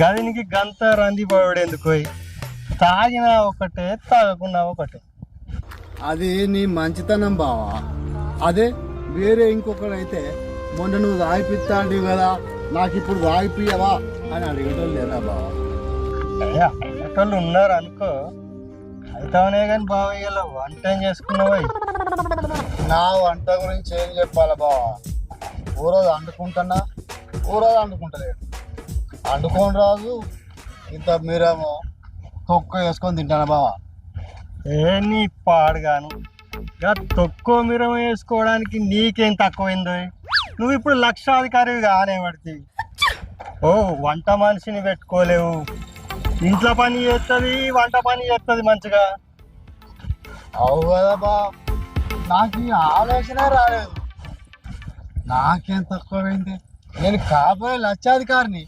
గదినికి గంత రంది పోయాడు ఎందుకు తాగినా ఒకటే తాగకున్నా ఒకటే. అది నీ మంచితనం బావా. అదే వేరే ఇంకొకడైతే మొన్న నువ్వు తాగిపిస్తాడు కదా నాకు ఇప్పుడు తాగిపియవా అని అడిగటం లేదా బావా? అన్నటోళ్ళు ఉన్నారు అనుకో అయితేనే కానీ బావయ్యలో వంట ఏం చేసుకున్నావు? నా వంట గురించి ఏం చెప్పాలి బావా? ఓ రోజు వండుకుంటున్నా ఓ రోజు వండుకుంటలేడు వండుకొని రాజు. ఇంత మీరేమో తొక్క వేసుకొని తింటానా బావా? ఏ నీ పాడుగాను. ఇక తక్కువ మిరం వేసుకోవడానికి నీకేం తక్కువైందో? నువ్వు ఇప్పుడు లక్షాధికారివి కానే పడితే ఓ వంట మనిషిని పెట్టుకోలేవు. ఇంట్లో పని చేస్తుంది వంట పని చేస్తుంది మంచిగా. అవు కదా బా. నాకు ఈ ఆలోచన రాలేదు. నాకేం తక్కువైంది? నేను కాబోయే లక్షాధికారిని.